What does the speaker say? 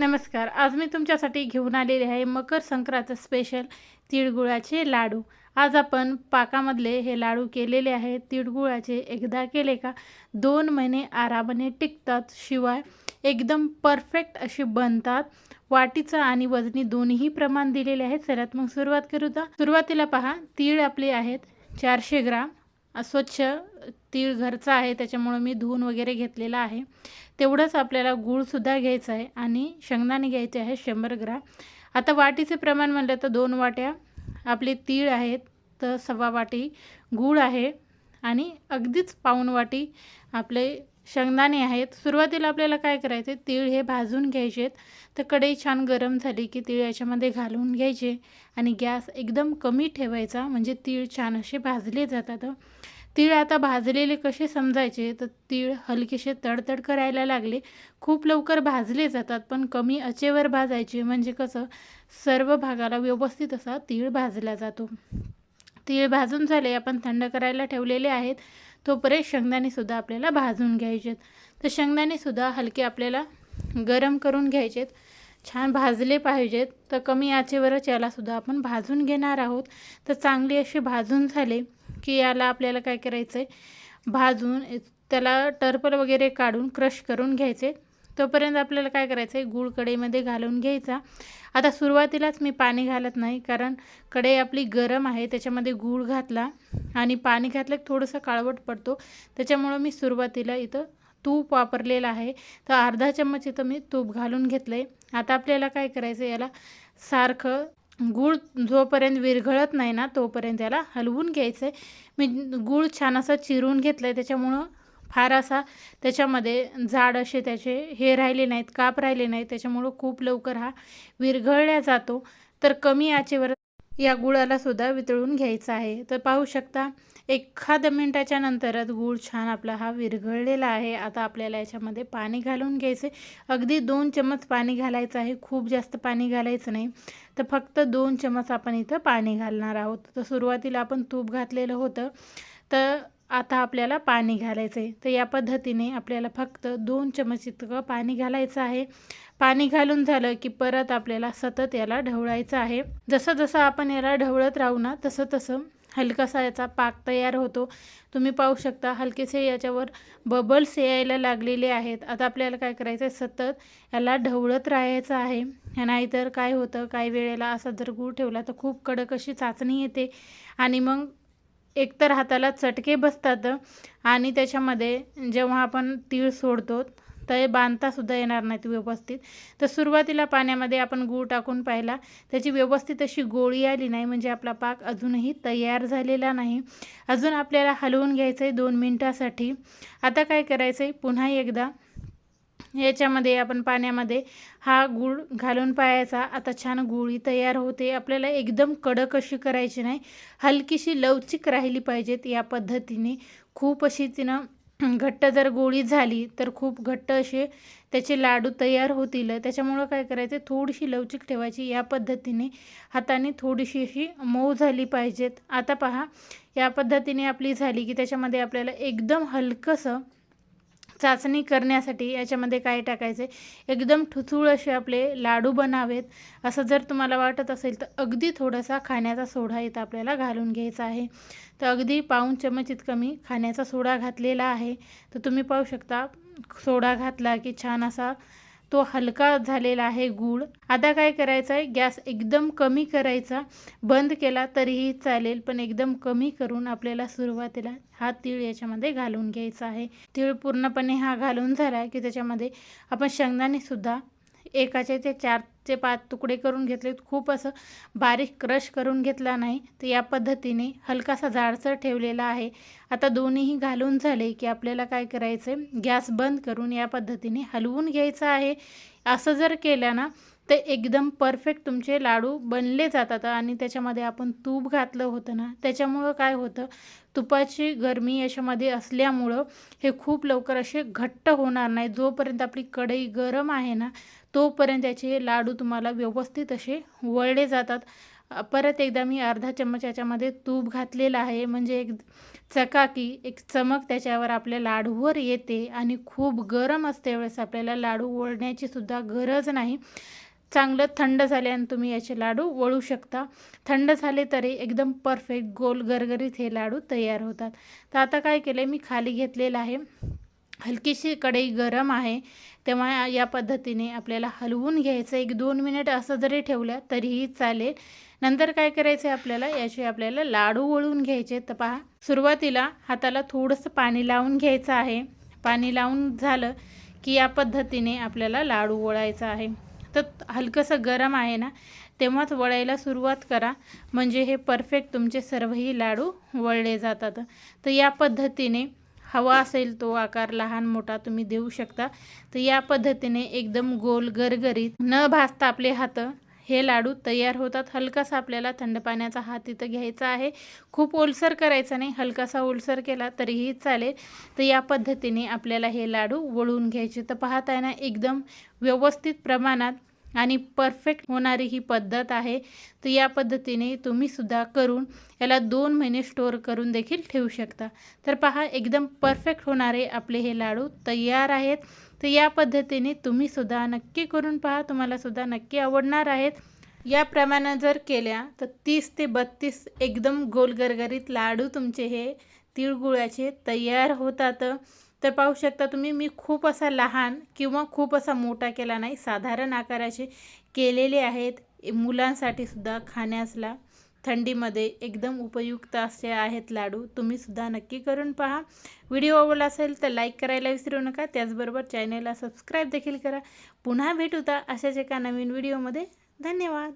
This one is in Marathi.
नमस्कार आज मी तुमच्यासाठी घेऊन आलेले आहे मकर संक्रांत स्पेशल तिळगुळाचे लाडू. आज आपण पाकामधले हे लाडू केलेले आहेत तिळगुळाचे एकदा केले का? दोन महिने आरामाने टिकतात शिवाय एकदम परफेक्ट असे बनतात. वाटीचं आणि वजनी दोन्ही प्रमाण दिलेले आहेत चलात मग सुरुवात करू तर सुरुवातीला पहा तीळ आपले आहेत चारशे ग्राम. स्वच्छ तीळ घरचा आहे त्याच्यामुळं मी धुवून वगैरे घेतलेला आहे. तेवढंच आपल्याला गूळसुद्धा घ्यायचं आहे आणि शेंगदाणे घ्यायचे आहे शंभर ग्राम. आता वाटीचे प्रमाण म्हणलं तर दोन वाट्या आपले तीळ आहेत तर सव्वा वाटी गूळ आहे आणि अगदीच पाऊण वाटी आपले शेंगदाणे आहेत. सुरुवातीला आपल्याला काय करायचे तीळ हे भाजून घ्यायचे तर कढई छान गरम झाली की तीळ याच्यामध्ये घालून घ्यायचे आणि गॅस एकदम कमी ठेवायचा. म्हणजे तीळ छान असे भाजले जातात. तीळ आता भाजलेले कसे समजायचे? तर तीळ हलकेसे तडतड करायला लागले. खूप लवकर भाजले जातात पण कमी अचेवर भाजायचे. म्हणजे कसं? सर्व भागाला व्यवस्थित असा तीळ भाजला जातो. तीळ भाजून झाले. आपण थंड करायला ठेवलेले आहेत. तोपर्यंत शेंगदाणेसुद्धा आपल्याला भाजून घ्यायचेत. तर शेंगदाणेसुद्धा हलके आपल्याला गरम करून घ्यायचेत. छान भाजले पाहिजेत. तर कमी आचेवरच यालासुद्धा आपण भाजून घेणार आहोत. तर चांगले असे भाजून झाले की याला आपल्याला काय करायचं आहे भाजून त्याला टर्पल वगैरे काढून क्रश करून घ्यायचे. तोपर्यंत आपल्याला काय करायचं आहे? गूळ कढईमध्ये घालून घ्यायचा. आता सुरुवातीलाच मी पाणी घालत नाही कारण कढई आपली गरम आहे त्याच्यामध्ये गूळ घातला आणि पाणी घातलं की थोडंसं काळवट पडतो. त्याच्यामुळं मी सुरुवातीला इथं तूप वापरलेलं आहे. तर अर्धा चम्मच इथं मी तूप घालून घेतलं आहे आता आपल्याला काय करायचं याला सारखं गूळ जोपर्यंत विरघळत नाही ना तोपर्यंत याला हलवून घ्यायचं आहे मी गूळ छान असं चिरून घेतलं आहे त्याच्यामुळं फार असा त्याच्यामध्ये झाड असे त्याचे हे राहिले नाहीत काप राहिले नाहीत. त्याच्यामुळं खूप लवकर हा विरघळल्या जातो. तर कमी आचेवर या गुळाला सुद्धा वितळून घ्यायचा आहे. तर पाहू शकता एखाद्या मिनटाच्या नंतरच गूळ छान आपला हा विरघळलेला आहे. आता आपल्याला याच्यामध्ये पाणी घालून घ्यायचे अगदी दोन चम्मच पाणी घालायचं आहे. खूप जास्त पाणी घालायचं नाही. तर फक्त दोन चम्मच आपण इथं पाणी घालणार आहोत. तर सुरुवातीला आपण तूप घातलेलं होतं. तर आता आपल्याला पाणी घालायचं आहे तर या पद्धतीने आपल्याला फक्त दोन चमच इतकं पाणी घालायचं आहे. पाणी घालून झालं की परत आपल्याला सतत याला ढवळायचं आहे. जसं जसं आपण याला ढवळत राहू ना तसं तसं हलकासा याचा पाक तयार होतो. तुम्ही पाहू शकता हलकेसे याच्यावर बबल्स यायला लागलेले आहेत. आता आपल्याला काय करायचं आहे सतत याला ढवळत राहायचं आहे. नाहीतर काय होतं? काही वेळेला असा जर गूळ ठेवला तर खूप कडक अशी चाचणी येते. आणि मग एकतर हाताला चटके बसतात आणि त्याच्यामध्ये जेव्हा आपण तीळ सोडतो तर बांधतासुद्धा येणार नाहीत व्यवस्थित. तर सुरुवातीला पाण्यामध्ये आपण गूळ टाकून पाहिला त्याची व्यवस्थित अशी गोळी आली नाही म्हणजे आपला पाक अजूनही तयार झालेला नाही. अजून आपल्याला हलवून घ्यायचं आहे दोन मिनटासाठी. आता काय करायचं आहे पुन्हा एकदा याच्यामध्ये आपण पाण्यामध्ये हा गूळ घालून पायाचा आता छान गुळी तयार होते. आपल्याला एकदम कडक अशी करायची नाही. हलकीशी लवचिक राहिली पाहिजेत या पद्धतीने. खूप अशी तिनं घट्ट जर गोळी झाली तर खूप घट्ट असे त्याचे लाडू तयार होतील. त्याच्यामुळं काय करायचं थोडीशी लवचिक ठेवायची. या पद्धतीने हाताने थोडीशी अशी मऊ झाली पाहिजेत. आता पहा या पद्धतीने आपली झाली की त्याच्यामध्ये आपल्याला एकदम हलकंसं चाचणी करण्यासाठी याच्यामध्ये काय टाकायचे एकदम ठुचूळ असे आपले लाडू बनावेत. असं जर तुम्हाला वाटत असेल तर अगदी थोडासा खाण्याचा सोडा इथं आपल्याला घालून घ्यायचा आहे. तर अगदी पाऊन चमच इतकं मी खाण्याचा सोडा घातलेला आहे. तर तुम्ही पाहू शकता सोडा घातला की छान असा तो हलका झालेला आहे गूळ. आता काय करायचं आहे? गॅस एकदम कमी करायचा. बंद केला तरीही चालेल पण एकदम कमी करून आपल्याला सुरुवातीला हा तीळ याच्यामध्ये घालून घ्यायचा आहे. तीळ पूर्णपणे हा घालून झाला की त्याच्यामध्ये आपण शेंगदाणेसुद्धा एकाचे ते चार पाचचे पाच तुकडे करून घेतले. खूप असं बारीक क्रश करून घेतला नाही. तर या पद्धतीने हलकासा जाडसर ठेवलेला आहे. आता दोन्हीही घालून झाले की आपल्याला काय करायचं आहे गॅस बंद करून या पद्धतीने हलवून घ्यायचं आहे. असं जर केलं ना तर एकदम परफेक्ट तुमचे लाडू बनले जातात. आणि त्याच्यामध्ये आपण तूप घातलं होतं ना त्याच्यामुळं काय होतं? तुपाची गरमी याच्यामध्ये असल्यामुळं हे खूप लवकर असे घट्ट होणार नाही. जोपर्यंत आपली कढई गरम आहे ना तोपर्यंत त्याचे लाडू तुम्हाला व्यवस्थित असे वळले जातात. परत एकदा मी अर्धा चम्मच याच्यामध्ये तूप घातलेलं आहे. म्हणजे एक चकाकी एक चमक त्याच्यावर आपल्या लाडूवर येते आणि खूप गरम असते वेळेस आपल्याला लाडू वळण्याची सुद्धा गरज नाही. चांगलं थंड झाले आणि तुम्ही याचे लाडू वळू शकता. थंड झाले तरी एकदम परफेक्ट गोल गरगरीत हे लाडू तयार होतात. तर आता काय केलं मी खाली घेतलेलं आहे. हलकीशी कढई गरम आहे तेव्हा या पद्धतीने आपल्याला हलवून घ्यायचं. एक दोन मिनिट असं जरी ठेवलं तरीही चालेल. नंतर काय करायचं आहे आपल्याला? याचे आपल्याला लाडू वळून घ्यायचे तर पहा सुरुवातीला हाताला थोडंसं पाणी लावून घ्यायचं आहे. पाणी लावून झालं की या पद्धतीने आपल्याला लाडू वळायचा आहे. तर हलकंसं गरम आहे ना तेव्हाच वळायला सुरुवात करा. म्हणजे हे परफेक्ट तुमचे सर्वही लाडू वळले जातात. तर या पद्धतीने हवा असेल तो आकार लहान मोठा तुम्ही देऊ शकता. तर या पद्धतीने एकदम गोल गरगरीत न भाजता आपले हात हे लाडू तयार होतात. हलकासा आपल्याला थंड पाण्याचा हात इथं घ्यायचा आहे. खूप ओलसर करायचा नाही. हलकासा ओलसर केला तरीही चालेल. तर या पद्धतीने आपल्याला हे लाडू वळून घ्यायचे. तर पाहताय ना एकदम व्यवस्थित प्रमाणात आणि परफेक्ट होणारी ही पद्धत आहे. तर या पद्धतीने तुम्ही सुद्धा करून याला दोन महिने स्टोअर करून देखील ठेवू शकता. तर पहा एकदम परफेक्ट होणारे आपले हे लाडू तयार आहेत. तर या पद्धतीने तुम्ही सुद्धा नक्की करून पहा तुम्हाला सुद्धा नक्की आवडणार आहेत. याप्रमाणे जर केल्या तर तीस ते बत्तीस एकदम गोलगरगरीत लाडू तुमचे हे तिळगुळाचे तयार होतात. तर पाहू शकता तुम्ही मी खूप असा लहान किंवा खूप असा मोठा केला नाही साधारण आकाराचे केलेले आहेत. मुलांसाठी सुद्धा खाण्यासला थंडीमध्ये एकदम उपयुक्त असे आहेत लाडू. तुम्हीसुद्धा नक्की करून पहा. व्हिडिओ आवडला असेल तर लाईक करायला विसरू नका. त्याचबरोबर चॅनलला सबस्क्राईब देखील करा. पुन्हा भेटूता अशाच एका नवीन व्हिडिओमध्ये. धन्यवाद.